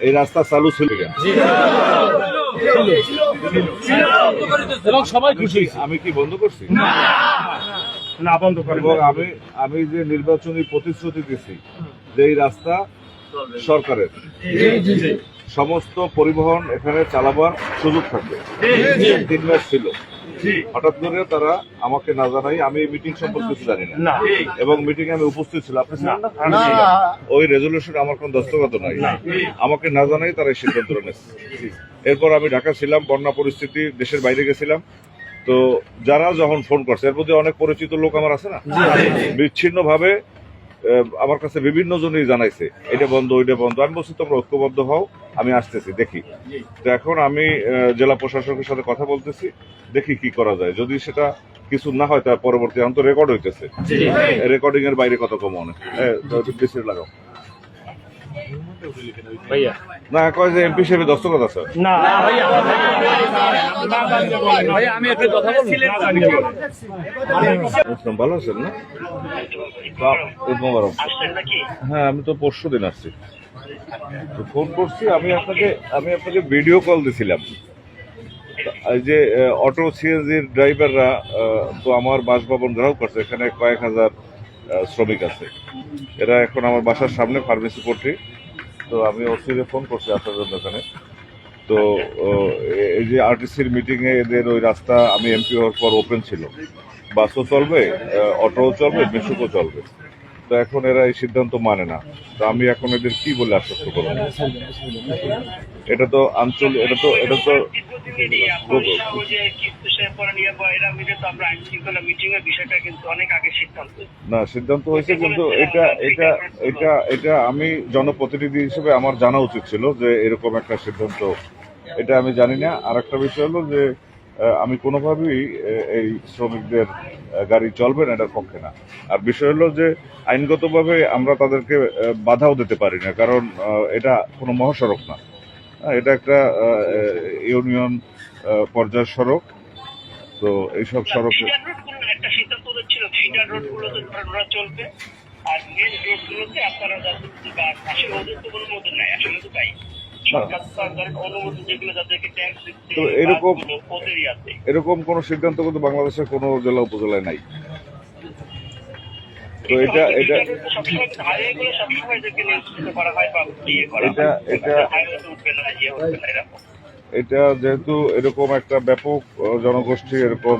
এই রাস্তা চালু ছিল। এবং সবাই আমি খুশি কি- আমি কি বন্ধ করছি? না। বন্ধ করে এবং আমি আমি যে নির্বাচনী প্রতিশ্রুতি দিছি যে এই রাস্তা সরকারের। সমস্ত পরিবহন এখানে চালাবার সুযোগ থাকবে। তিন মাস ছিল। হঠাৎ করে তারা আমাকে না জানাই আমি মিটিং সম্পর্কে কিছু জানি না। না। এবং মিটিং আমি উপস্থিত ছিলাম। আপনি ওই রেজলিউশনে আমার কোনো দস্তখত নাই। আমাকে না জানাই তারা এই সিদ্ধান্তটা নিচ্ছে এরপর আমি ঢাকা ছিলাম বন্যা পরিস্থিতি দেশের বাইরে গেছিলাম। তো যারা যখন ফোন করছে এর মধ্যে অনেক পরিচিত লোক আমার আছে না? বিচ্ছিন্ন ভাবে আমার কাছে বিভিন্ন জনই জানাইছে এটা বন্ধ ওইটা বন্ধ। আমি বলছি তোমরা ঐক্যবদ্ধ হও। আমি আসতেছি দেখি। তো এখন আমি জেলা প্রশাসকের সাথে কথা বলতেছি দেখি কি করা যায়। যদি সেটা কিছু না হয় তার পরবর্তী এখন তো রেকর্ড হইতেছে। রেকর্ডিং এর বাইরে কত কম অনেক। বেশি লাগাও। না কয় যে এমপি হিসেবে দস্তখত আছে? না ভাইয়া ভাইয়া আমি একটা কথা ভালো আছেন না। হ্যাঁ আমি তো পরশু দিন আসছি। ফোন করছি, আমি আপনাকে আমি আপনাকে ভিডিও কল দিছিলাম। যে অটো সিএনজির ড্রাইভাররা তো আমার বাসভবন ঘেরাও করছে, এখানে কয়েক হাজার শ্রমিক আছে। এরা এখন আমার বাসার সামনে ফার্মেসি পট্রি তো আমি ওসিরে ফোন করছি আসার জন্য এখানে তো এই যে আরটিসির মিটিংয়ে এদের ওই রাস্তা, আমি এমপি হওয়ার পর ওপেন ছিল। বাসও চলবে অটোও চলবে মিশুকও চলবে। তো এখন এরা এই সিদ্ধান্ত মানে না। তো আমি এখন এদের কি বলে আশ্বস্ত করব? এটা তো আঞ্চলিক এটা তো এটা তো না, সিদ্ধান্ত হয়েছে কিন্তু এটা এটা এটা এটা আমি জনপ্রতিনিধি হিসেবে আমার জানা উচিত ছিল যে এরকম একটা সিদ্ধান্ত এটা আমি জানি না। আর একটা বিষয় হলো যে আমি কোনোভাবেই এই শ্রমিকদের গাড়ি চলবে না এটার পক্ষে না। আর বিষয় হলো যে আইনগতভাবে আমরা তাদেরকে বাধাও দিতে পারি না কারণ এটা কোনো মহাসড়ক না। এটা একটা ইউনিয়ন পর্যায়ের সড়ক। তো এইসব সড়কে একটা সিদ্ধান্ত ওদের ফিডার রোড গুলোতে চলবে আর মেন রোড আপনারা যাদের আসলে ওদের তো কোনো মতো নাই আসলে তো তাই। সরকার তো দিচ্ছে তো এরকম- এরকম কোন সিদ্ধান্ত কিন্তু বাংলাদেশের কোনো জেলা উপজেলায় নাই। তো এটা এটা হয় ইয়ে এটা এটা ইয়ে এটা যেহেতু এরকম একটা ব্যাপক জনগোষ্ঠী এরকম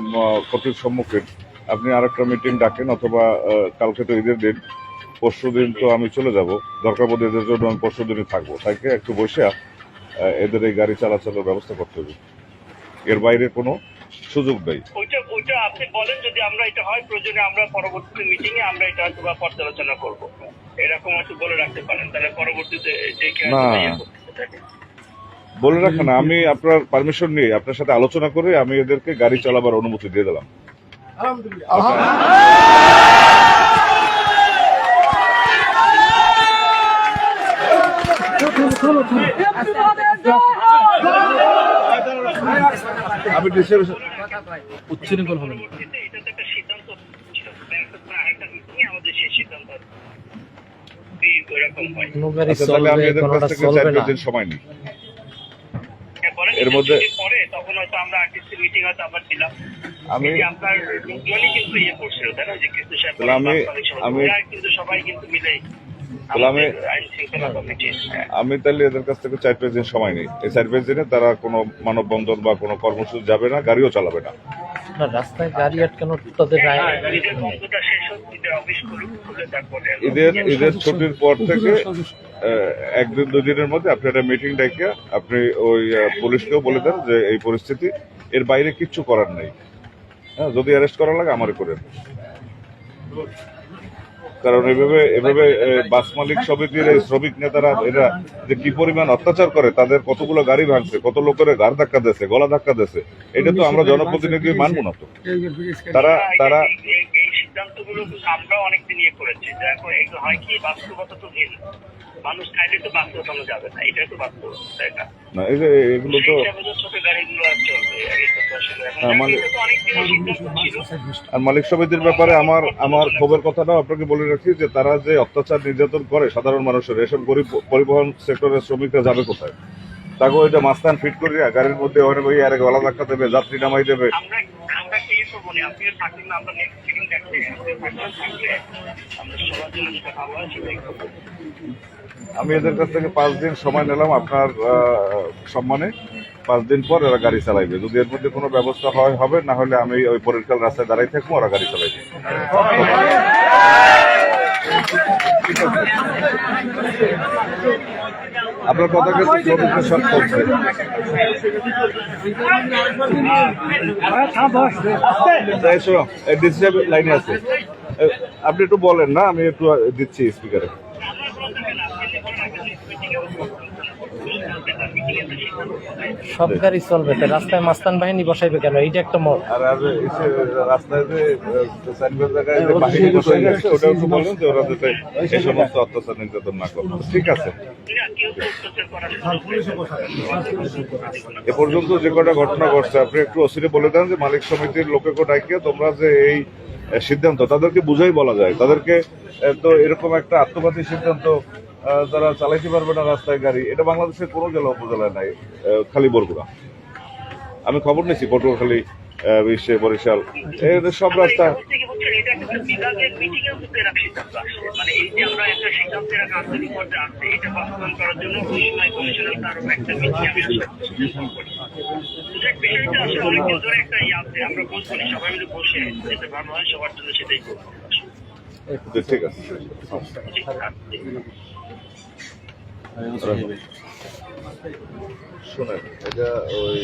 ক্ষতির সম্মুখীন আপনি আর একটা মিটিং ডাকেন অথবা কালকে তো ঈদের দিন পরশু দিন তো আমি চলে যাব। দরকার বোধ এদের জন্য আমি পরশু দিনই থাকব। তাকে একটু বসে আহ, এদের এই গাড়ি চলাচলের ব্যবস্থা করতে হবে। এর বাইরে কোনো সুযোগ নেই। ওইটা ওইটা আপনি বলেন যদি আমরা এটা হয় প্রয়োজনে আমরা পরবর্তীতে মিটিং এ আমরা এটা হয়তো পর্যালোচনা করব। এরকম একটু বলে রাখতে পারেন তাহলে পরবর্তীতে না। করতে থাকে। বলে রাখেন আমি আপনার পারমিশন নিয়ে আপনার সাথে আলোচনা করে আমি এদেরকে গাড়ি চালাবার অনুমতি দিয়ে দিলাম আমি ডিস্ট্রিবিউশন উচ্ছৃঙ্খল হলেন পরবর্তীতে এটা তো একটা সিদ্ধান্ত ছিল একটা আরেকটা মিটিং এ আমাদের সেই সিদ্ধান্ত এই এরকম হয় কোনো গাড়ি আচ্ছা তাহলে আমি চলবে এদের কাছ কোনোটা থেকে চলবে চার না পাঁচ দিন সময় নিই এরপরে এর মধ্যে- যদি পরে তখন হয়তো আমরা আর্টিস্ট মিটিং হয়তো আবার ছিলাম আমি এই যে আপনার লোকজনই কিন্তু ইয়ে করছিল তাই না? যে কৃষ্ণ সাহেব তাহলে আমি- আমি- ওরা কিন্তু সবাই কিন্তু মিলে আমি- হ্যাঁ। আমি তাহলে এদের কাছ থেকে চার পাঁচ দিন সময় নেই। এই চার পাঁচ দিনে তারা কোনো মানববন্ধন বা কোনো কর্মসূচি যাবে না গাড়িও চালাবে না। না রাস্তায় গাড়ি আটকানো তাদের ঈদের ঈদের ছুটির পর থেকে একদিন দুই দিনের মধ্যে আপনি একটা মিটিং ডেকে আপনি ওই পুলিশকেও বলে দেন যে এই পরিস্থিতি এর বাইরে কিচ্ছু করার নেই। হ্যাঁ যদি অ্যারেস্ট করা লাগে আমারে করেন কারণ এভাবে এভাবে বাস মালিক সমিতির এই শ্রমিক নেতারা এরা যে কি পরিমাণ অত্যাচার করে তাদের কতগুলো গাড়ি ভাঙছে কত লোকের গাড় ধাক্কা দিয়েছে গলা ধাক্কা দিয়েছে এটা তো আমরা জনপ্রতিনিধি মানবো না তো। তারা তারা এই- সিদ্ধান্তগুলো অনেকদিন ইয়ে করেছি দেখো এগুলো হয় কি বাস্তবতা তো ভিন্ন। মানুষ খাইলে তো বাস ওঠানো যাবে না এটাই তো বাস্তব তাই না? না এই যে এগুলো তো ছোট গাড়িগুলো চলবে আর হ্যাঁ, আর মালিক সমিতির ব্যাপারে আমার আমার খবর কথাটাও আপনাকে বলে রাখি যে তারা যে অত্যাচার নির্যাতন করে সাধারণ মানুষের এসব গরিব পরিবহন সেক্টরের শ্রমিকরা যাবে কোথায়? তাকে ওইটা মাস্তান ফিট করিয়া গাড়ির মধ্যে অনেক ওই আরে গলা ধাক্কা দেবে যাত্রী নামাই দেবে। আমরা আমরা কি না আপনিও থাকলেন না আমরা নেক্সট মিটিং দেখলে থাকলে আমরা সবার জন্য যেটা ভালো আমি এদের কাছ থেকে পাঁচ দিন সময় নিলাম আপনার সম্মানে। পাঁচ দিন পর এরা গাড়ি চালাইবে। যদি এর মধ্যে কোনো ব্যবস্থা হয় হবে না হলে আমি ওই পরের কাল রাস্তায় দাঁড়াই থাকব ওরা গাড়ি চালাইবে। আপনার কিন্তু শ্রমিকদের সব করছে লাইনে আছে। আপনি একটু বলেন না, আমি একটু দিচ্ছি স্পিকারে আমার কোনো থাকে না আপনি যে বলেন আগে মিটিং এ মিটিং এ সব গাড়ি চলবে। রাস্তায় মাস্তান বাহিনী বসাইবে কেন? এইটা একটা মোড় আর আর রাস্তায় যে সাইনবোর্ড জায়গায় যে বাহিনী বসে গেছে ওটা একটু বলেন যে ওরা যাতে এই সমস্ত অত্যাচার নির্যাতন না করে। ঠিক আছে। এ পর্যন্ত যে কটা ঘটনা ঘটছে আপনি একটু অসিরে বলে দেন যে মালিক সমিতির লোকেকে ডাকিয়ে তোমরা যে এই সিদ্ধান্ত তাদেরকে বুঝাই বলা যায়। তাদেরকে তো এরকম একটা আত্মঘাতী সিদ্ধান্ত তারা চালাইতে পারবে না রাস্তায় গাড়ি এটা বাংলাদেশের কোনো জেলা উপজেলায় নাই খালি বরগুড়া আমি খবর নিয়েছি পটুয়াখালী বিশ্বে বরিশাল এদের সব রাস্তা। ঠিক আছে। শোনেন এটা ওই